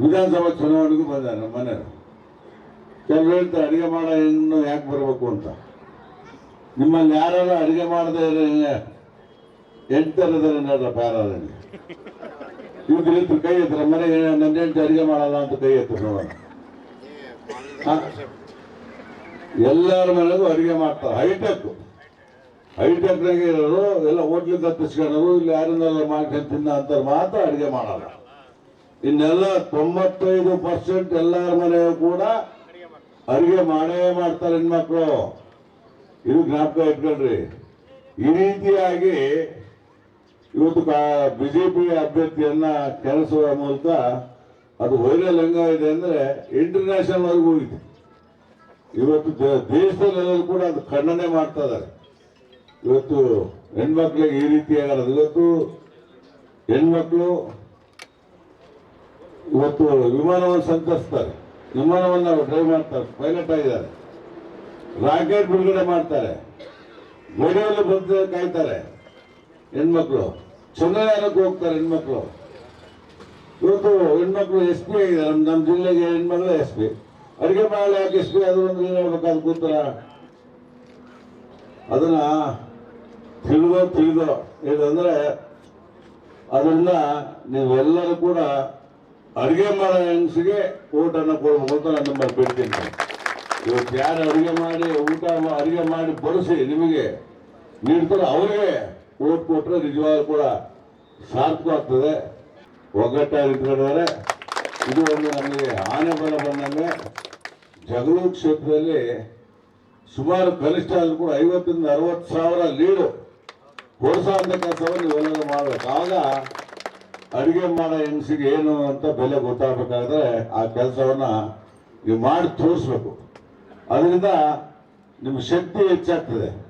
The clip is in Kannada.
ವಿಧಾನಸಭಾ ಚುನಾವಣೆಗೂ ಬಂದ ನಮ್ಮ ಮನೆಯವರು. ಕೆಲವು ಹೇಳ್ತಾರೆ ಅಡುಗೆ ಮಾಡೋ ಹೆಣ್ಣು ಯಾಕೆ ಬರಬೇಕು ಅಂತ. ನಿಮ್ಮಲ್ಲಿ ಯಾರು ಅಡುಗೆ ಮಾಡದೆ ಎಂಟರಿದ್ದಾರೆ ನೋಡ್ರಪ್ಪ ಯಾರು ಇವ್ರು ಇತ್ತು ಕೈ ಎತ್ತರ ಮನೆಗೆ ನನ್ನ ಹೆಂಡತಿ ಅಡುಗೆ ಮಾಡಲ್ಲ ಅಂತ ಕೈ ಎತ್ತರ ನೋಡೋಣ. ಎಲ್ಲರ ಮನೆಗೂ ಅಡುಗೆ ಮಾಡ್ತಾರೆ. ಹೈಟೆಕ್. ಹೈಟೆಕ್ನಾಗೆ ಇರೋರು ಎಲ್ಲ ಹೋಟ್ಲಿಂದ ತಪ್ಪಿಸ್ಕೊಳ್ಳೋರು ಇಲ್ಲಿ ಯಾರನ್ನೆಲ್ಲ ಮಾಡ್ಕೊಂಡು ತಿನ್ನ ಅಂತ ಮಾತ್ರ ಅಡುಗೆ ಮಾಡಲ್ಲ. ಇನ್ನೆಲ್ಲ ತೊಂಬತ್ತೈದು ಪರ್ಸೆಂಟ್ ಎಲ್ಲರ ಮನೆಯೂ ಕೂಡ ಅಡುಗೆ ಮಾಡೇ ಮಾಡ್ತಾರೆ ಹೆಣ್ಮಕ್ಳು. ಇದು ಜ್ಞಾಪಕ ಇಟ್ಕೊಳ್ರಿ. ಈ ರೀತಿಯಾಗಿ ಇವತ್ತು ಬಿಜೆಪಿ ಅಭ್ಯರ್ಥಿಯನ್ನ ಕೆಲಸದ ಮೂಲಕ ಅದು ವೈರಲ್ ಇದೆ ಅಂದ್ರೆ ಇಂಟರ್ನ್ಯಾಷನಲ್ ಆಗಿ ಹೋಗಿದೆ. ಇವತ್ತು ದೇಶದಲ್ಲೆಲ್ಲರೂ ಕೂಡ ಅದು ಖಂಡನೆ ಮಾಡ್ತಾ ಇದ್ದಾರೆ. ಇವತ್ತು ಹೆಣ್ಮಕ್ಳಿಗೆ ಈ ರೀತಿ ಇವತ್ತು ಹೆಣ್ಮಕ್ಳು ಇವತ್ತು ವಿಮಾನವನ್ನು ಸಂತರಿಸ್ತಾರೆ ವಿಮಾನವನ್ನು ಡ್ರೈವ್ ಮಾಡ್ತಾರೆ ಪೈಲಟ್ ಆಗಿದ್ದಾರೆ. ರಾಕೆಟ್ ಬಿಡುಗಡೆ ಮಾಡ್ತಾರೆ. ಗಡಿಯಲ್ಲಿ ಬಂದು ಕಾಯ್ತಾರೆ. ಹೆಣ್ಮಕ್ಳು, ಚಂದ್ರಯಾನಕ್ಕೆ ಹೋಗ್ತಾರೆ ಹೆಣ್ಮಕ್ಳು. ಇವತ್ತು ಹೆಣ್ಮಕ್ಳು ಎಸ್ ಪಿ ಆಗಿದ್ದಾರೆ. ನಮ್ಮ ನಮ್ಮ ಜಿಲ್ಲೆಗೆ ಹೆಣ್ಮಕ್ಳು ಎಸ್ ಪಿ. ಅಡುಗೆ ಮಾಡಲಿ ಯಾಕೆ ಎಸ್ ಪಿ ಅದು ಒಂದು ಹೇಳ್ಬೇಕಾದ ಕೂತರ. ಅದನ್ನ ತಿಳಿದೋ ತಿಳಿದೋ ಇದಂದ್ರೆ ಅದರಿಂದ ನೀವೆಲ್ಲರೂ ಕೂಡ ಅಡುಗೆ ಮಾಡೋ ಹೆಂಗಸಿಗೆ ಊಟನ ನಾನು ನಿಮ್ಮಲ್ಲಿ ಬಿಡ್ತೀನಿ. ಇವತ್ತು ಯಾರು ಅಡುಗೆ ಮಾಡಿ, ಊಟ ಅಡುಗೆ ಮಾಡಿ ಬಡಿಸಿ ನಿಮಗೆ ನೀಡ್ತಾರೆ, ಅವರಿಗೆ ಓಟ್ ಕೊಟ್ಟರೆ ನಿಜವಾಗ್ಲೂ ಕೂಡ ಸಾರ್ಥಕವಾಗ್ತದೆ. ಒಗ್ಗಟ್ಟಾಗಿ ಇಟ್ಕೊಂಡಿದ್ದಾರೆ ಇದು ಒಂದು ನಮಗೆ ಆನೆ ಬಲ ಬಂದಂಗೆ ಜಗಳೂರು ಕ್ಷೇತ್ರದಲ್ಲಿ ಸುಮಾರು ಕನಿಷ್ಠ ಆದರೂ ಕೂಡ ಐವತ್ತರಿಂದ ಅರವತ್ತು ಸಾವಿರ ಲೀಡು. ಕೊಡಿಸೋ ಅಂತ ಕೆಲಸವನ್ನು ಇವೆಲ್ಲ ಮಾಡಬೇಕು. ಆಗ ಅಡುಗೆ ಮಾಡೋ ಹೆಂಗಸಿಗೆ ಏನು ಅಂತ ಬೆಲೆ ಗೊತ್ತಾಗಬೇಕಾದ್ರೆ ಆ ಕೆಲಸವನ್ನ ನೀವು ಮಾಡಿ ತೋರಿಸ್ಬೇಕು. ಅದರಿಂದ ನಿಮ್ಮ ಶಕ್ತಿ ಹೆಚ್ಚಾಗ್ತದೆ.